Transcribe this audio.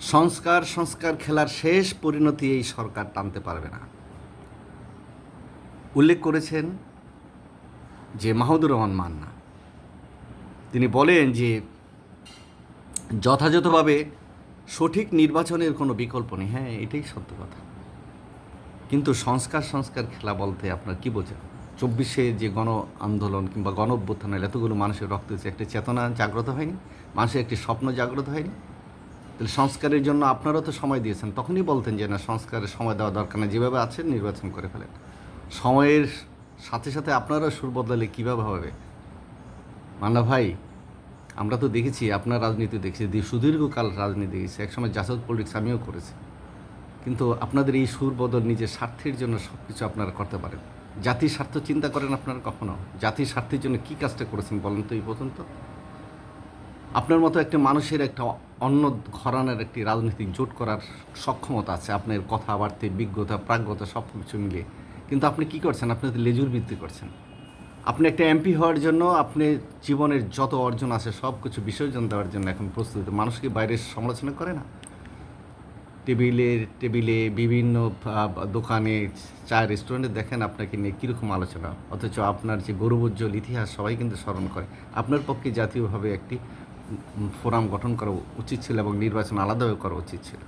সংস্কার সংস্কার খেলার শেষ পরিণতি এই সরকার টানতে পারবে না। উল্লেখ করেছেন যে মাহমুদুর রহমান মান্না। তিনি বলেন যে যথাযথভাবে সঠিক নির্বাচনের কোনো বিকল্প নেই। হ্যাঁ এটাই সত্য কথা। কিন্তু সংস্কার সংস্কার খেলা বলতে আপনার কি বোঝেন চব্বিশে যে গণ আন্দোলন কিংবা গণ অভ্যুত্থানের এতগুলো মানুষের রক্ত একটা চেতনা জাগ্রত হয়নি, মানুষের একটি স্বপ্ন জাগ্রত হয়নি তাহলে সংস্কারের জন্য আপনারাও তো সময় দিয়েছেন। তখনই বলতেন যে, না, সংস্কারের সময় দেওয়া দরকার না। যেভাবে আছেন নির্বাচন করে ফেলেন। সময়ের সাথে সাথে আপনারা সুর বদলালে কীভাবে হবে? মান্না ভাই, আমরা তো দেখেছি, আপনার রাজনীতি দেখেছি সুদীর্ঘকাল রাজনীতি দেখেছি। একসময় জাসদ পলিটিক্স আমিও করেছি। কিন্তু আপনাদের এই সুর বদল নিজের স্বার্থের জন্য সব কিছু আপনারা করতে পারেন। জাতির স্বার্থ চিন্তা করেন আপনারা কখনো? জাতির স্বার্থের জন্য কী কাজটা করেছেন বলেন তো এই পর্যন্ত? আপনার মতো একটা মানুষের একটা অন্য ঘরানার একটি রাজনৈতিক জোট করার সক্ষমতা আছে, আপনার কথাবার্তা, বিজ্ঞতা, প্রাজ্ঞতা সব কিছু মিলে কিন্তু আপনি কি করছেন? আপনি তো লেজুর বৃদ্ধি করছেন। আপনি একটা এমপি হওয়ার জন্য আপনি জীবনের যত অর্জন আছে সব কিছু বিসর্জন দেওয়ার জন্য এখন প্রস্তুত। মানুষকে বাইরের সমালোচনা করে না? টেবিলে টেবিলে বিভিন্ন দোকানে, চা রেস্টুরেন্টে দেখেন আপনাকে নিয়ে কীরকম আলোচনা। অথচ আপনার যে গৌরবোজ্জ্বল ইতিহাস সবাই কিন্তু স্মরণ করে। আপনার পক্ষে জাতীয়ভাবে একটি ফোরাম গঠন করা উচিত ছিল এবং নির্বাচন আলাদাভাবে করা উচিত ছিল।